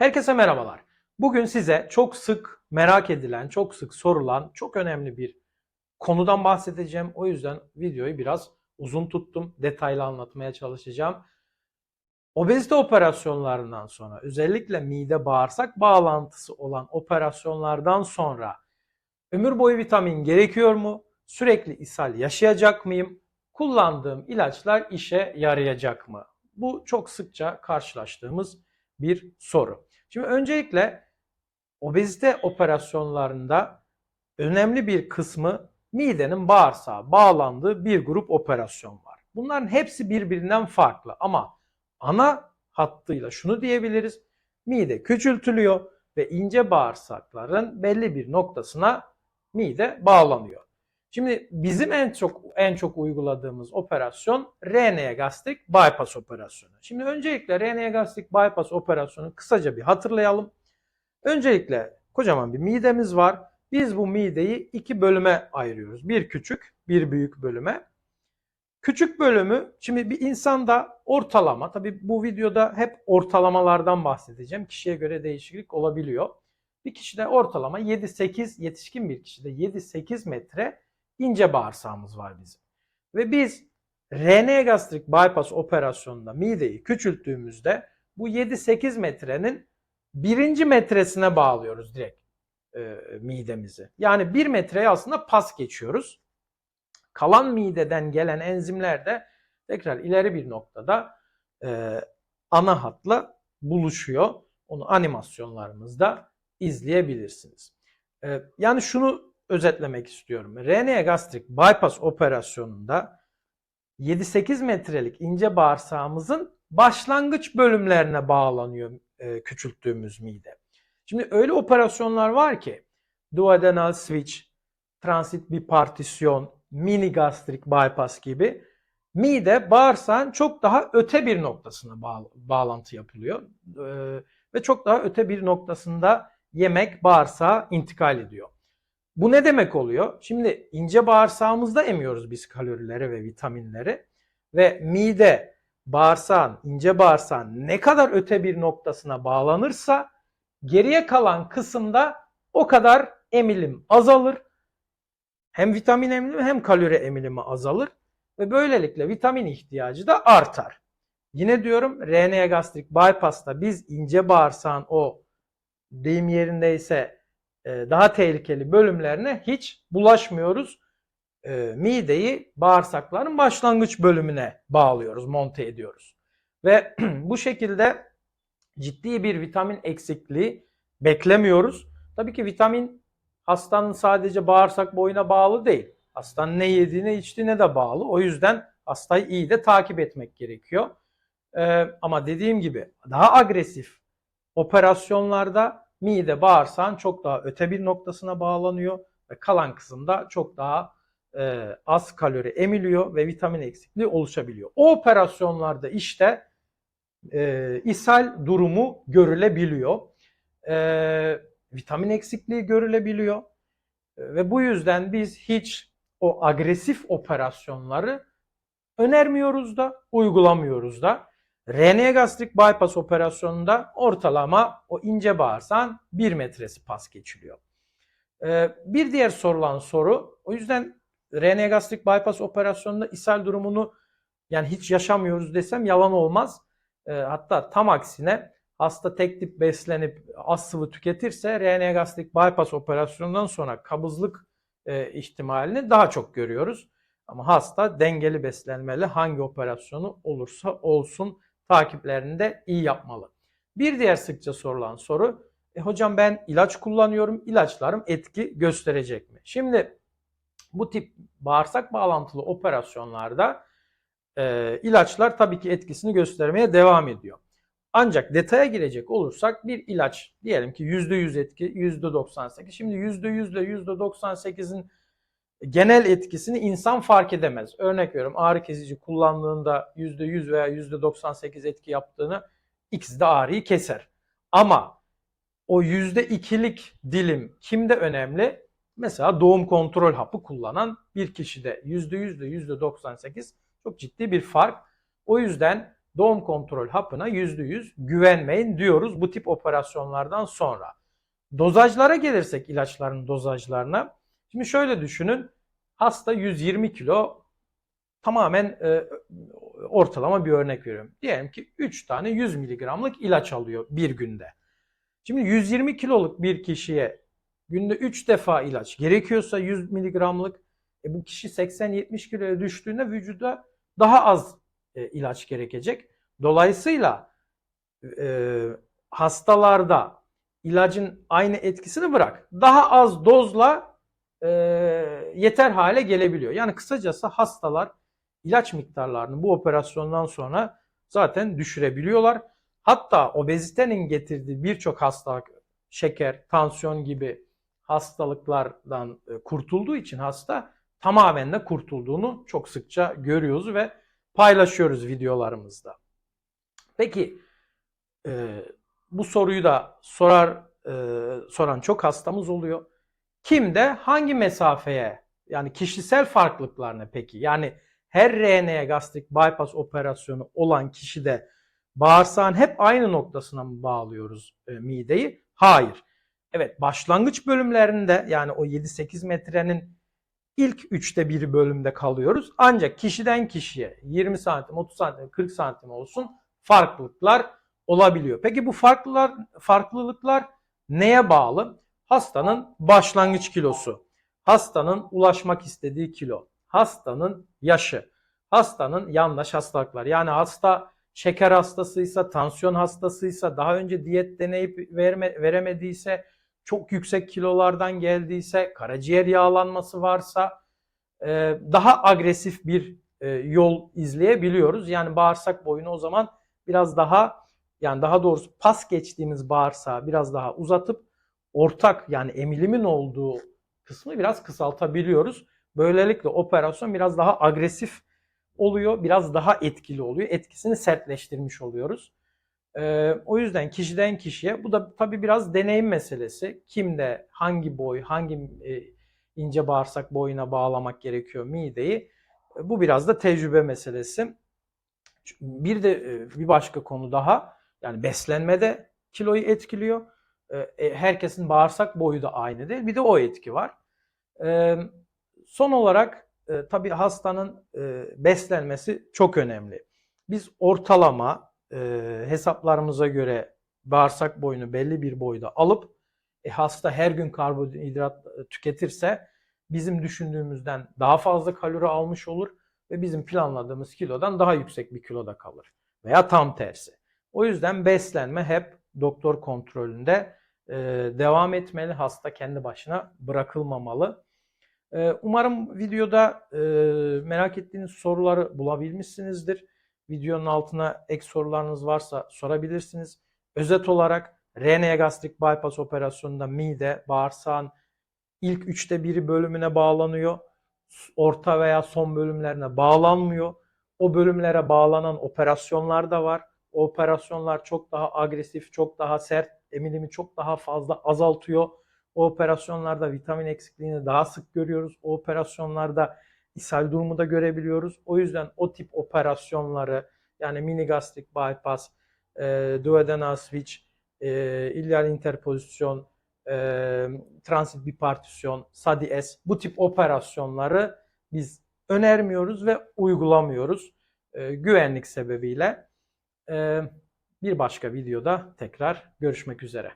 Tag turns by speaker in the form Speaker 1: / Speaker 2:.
Speaker 1: Herkese merhabalar. Bugün size çok sık merak edilen, çok sık sorulan, çok önemli bir konudan bahsedeceğim. O yüzden videoyu biraz uzun tuttum. Detaylı anlatmaya çalışacağım. Obezite operasyonlarından sonra, özellikle mide bağırsak bağlantısı olan operasyonlardan sonra ömür boyu vitamin gerekiyor mu? Sürekli ishal yaşayacak mıyım? Kullandığım ilaçlar işe yarayacak mı? Bu çok sıkça karşılaştığımız bir soru. Şimdi öncelikle obezite operasyonlarında önemli bir kısmı midenin bağırsağa bağlandığı bir grup operasyon var. Bunların hepsi birbirinden farklı ama ana hattıyla şunu diyebiliriz. Mide küçültülüyor ve ince bağırsakların belli bir noktasına mide bağlanıyor. Şimdi bizim en çok en çok uyguladığımız operasyon RNA gastrik bypass operasyonu. Şimdi öncelikle RNA gastrik bypass operasyonu kısaca bir hatırlayalım. Öncelikle kocaman bir midemiz var. Biz bu mideyi iki bölüme ayırıyoruz. Bir küçük, bir büyük bölüme. Küçük bölümü şimdi bir insanda ortalama tabi bu videoda hep ortalamalardan bahsedeceğim. Kişiye göre değişiklik olabiliyor. Bir kişide ortalama 7-8 yetişkin bir kişide 7-8 metre ince bağırsağımız var bizim. Ve biz RNA gastrik bypass operasyonunda mideyi küçülttüğümüzde bu 7-8 metrenin birinci metresine bağlıyoruz direkt e, midemizi. Yani bir metreye aslında pas geçiyoruz. Kalan mideden gelen enzimler de tekrar ileri bir noktada e, ana hatla buluşuyor. Onu animasyonlarımızda izleyebilirsiniz. E, yani şunu özetlemek istiyorum. RNA gastrik bypass operasyonunda 7-8 metrelik ince bağırsağımızın başlangıç bölümlerine bağlanıyor e, küçülttüğümüz mide. Şimdi öyle operasyonlar var ki duodenal switch, transit bipartisyon, mini gastrik bypass gibi mide bağırsağın çok daha öte bir noktasına bağ, bağlantı yapılıyor. E, ve çok daha öte bir noktasında yemek bağırsağa intikal ediyor. Bu ne demek oluyor? Şimdi ince bağırsağımızda emiyoruz biz kalorileri ve vitaminleri ve mide bağırsağın, ince bağırsağın ne kadar öte bir noktasına bağlanırsa geriye kalan kısımda o kadar emilim azalır. Hem vitamin emilimi hem kalori emilimi azalır ve böylelikle vitamin ihtiyacı da artar. Yine diyorum RNA gastrik bypass'ta biz ince bağırsağın o deyim yerindeyse daha tehlikeli bölümlerine hiç bulaşmıyoruz. Mideyi bağırsakların başlangıç bölümüne bağlıyoruz, monte ediyoruz. Ve bu şekilde ciddi bir vitamin eksikliği beklemiyoruz. Tabii ki vitamin hastanın sadece bağırsak boyuna bağlı değil. Hastanın ne yediğine içtiğine de bağlı. O yüzden hastayı iyi de takip etmek gerekiyor. Ee, ama dediğim gibi daha agresif operasyonlarda mide bağırsağın çok daha öte bir noktasına bağlanıyor ve kalan kısımda çok daha e, az kalori emiliyor ve vitamin eksikliği oluşabiliyor. O operasyonlarda işte e, ishal durumu görülebiliyor. E, vitamin eksikliği görülebiliyor. Ve bu yüzden biz hiç o agresif operasyonları önermiyoruz da uygulamıyoruz da. RNA gastrik bypass operasyonunda ortalama o ince bağırsağın 1 metresi pas geçiliyor. Ee, bir diğer sorulan soru o yüzden RNA gastrik bypass operasyonunda ishal durumunu yani hiç yaşamıyoruz desem yalan olmaz. Ee, hatta tam aksine hasta tek tip beslenip az sıvı tüketirse RNA gastrik bypass operasyonundan sonra kabızlık e, ihtimalini daha çok görüyoruz. Ama hasta dengeli beslenmeli hangi operasyonu olursa olsun takiplerini de iyi yapmalı. Bir diğer sıkça sorulan soru, e, hocam ben ilaç kullanıyorum, ilaçlarım etki gösterecek mi? Şimdi bu tip bağırsak bağlantılı operasyonlarda e, ilaçlar tabii ki etkisini göstermeye devam ediyor. Ancak detaya girecek olursak bir ilaç diyelim ki %100 etki, %98. Şimdi %100 ile %98'in genel etkisini insan fark edemez. Örnek veriyorum ağrı kesici kullandığında %100 veya %98 etki yaptığını ikisi de ağrıyı keser. Ama o %2'lik dilim kimde önemli? Mesela doğum kontrol hapı kullanan bir kişide %100 ile %98 çok ciddi bir fark. O yüzden doğum kontrol hapına %100 güvenmeyin diyoruz bu tip operasyonlardan sonra. Dozajlara gelirsek ilaçların dozajlarına. Şimdi şöyle düşünün. Hasta 120 kilo tamamen e, ortalama bir örnek veriyorum. Diyelim ki 3 tane 100 miligramlık ilaç alıyor bir günde. Şimdi 120 kiloluk bir kişiye günde 3 defa ilaç gerekiyorsa 100 miligramlık e, bu kişi 80-70 kiloya düştüğünde vücuda daha az e, ilaç gerekecek. Dolayısıyla e, hastalarda ilacın aynı etkisini bırak. Daha az dozla e, yeter hale gelebiliyor. Yani kısacası hastalar ilaç miktarlarını bu operasyondan sonra zaten düşürebiliyorlar. Hatta obezitenin getirdiği birçok hastalık, şeker, tansiyon gibi hastalıklardan e, kurtulduğu için hasta tamamen de kurtulduğunu çok sıkça görüyoruz ve paylaşıyoruz videolarımızda. Peki e, bu soruyu da sorar e, soran çok hastamız oluyor. Kimde hangi mesafeye yani kişisel farklılıklar ne peki? Yani her RNA gastrik bypass operasyonu olan kişide bağırsağın hep aynı noktasına mı bağlıyoruz e, mideyi? Hayır. Evet başlangıç bölümlerinde yani o 7-8 metrenin ilk üçte biri bölümde kalıyoruz. Ancak kişiden kişiye 20 santim, 30 santim, 40 santim olsun farklılıklar olabiliyor. Peki bu farklılar, farklılıklar neye bağlı? Hastanın başlangıç kilosu, hastanın ulaşmak istediği kilo, hastanın yaşı, hastanın yandaş hastalıklar. Yani hasta şeker hastasıysa, tansiyon hastasıysa, daha önce diyet deneyip verme, veremediyse, çok yüksek kilolardan geldiyse, karaciğer yağlanması varsa e, daha agresif bir e, yol izleyebiliyoruz. Yani bağırsak boyunu o zaman biraz daha yani daha doğrusu pas geçtiğimiz bağırsağı biraz daha uzatıp ortak yani emilimin olduğu kısmı biraz kısaltabiliyoruz. Böylelikle operasyon biraz daha agresif oluyor, biraz daha etkili oluyor. Etkisini sertleştirmiş oluyoruz. Ee, o yüzden kişiden kişiye bu da tabii biraz deneyim meselesi. Kimde hangi boy, hangi e, ince bağırsak boyuna bağlamak gerekiyor mideyi. E, bu biraz da tecrübe meselesi. Bir de e, bir başka konu daha yani beslenmede kiloyu etkiliyor. E, herkesin bağırsak boyu da aynı değil. Bir de o etki var. E, son olarak e, tabii hastanın e, beslenmesi çok önemli. Biz ortalama e, hesaplarımıza göre bağırsak boyunu belli bir boyda alıp e, hasta her gün karbonhidrat e, tüketirse bizim düşündüğümüzden daha fazla kalori almış olur ve bizim planladığımız kilodan daha yüksek bir kiloda kalır. Veya tam tersi. O yüzden beslenme hep doktor kontrolünde e, devam etmeli. Hasta kendi başına bırakılmamalı. E, umarım videoda e, merak ettiğiniz soruları bulabilmişsinizdir. Videonun altına ek sorularınız varsa sorabilirsiniz. Özet olarak RNA gastrik bypass operasyonunda mide, bağırsağın ilk üçte biri bölümüne bağlanıyor. Orta veya son bölümlerine bağlanmıyor. O bölümlere bağlanan operasyonlar da var. Operasyonlar çok daha agresif, çok daha sert, emilimi çok daha fazla azaltıyor. O operasyonlarda vitamin eksikliğini daha sık görüyoruz. O operasyonlarda ishal durumu da görebiliyoruz. O yüzden o tip operasyonları yani mini gastrik bypass, e, duodenal switch, e, ilyal interpozisyon, e, transit bipartisyon, SADI-S bu tip operasyonları biz önermiyoruz ve uygulamıyoruz e, güvenlik sebebiyle. Bir başka videoda tekrar görüşmek üzere.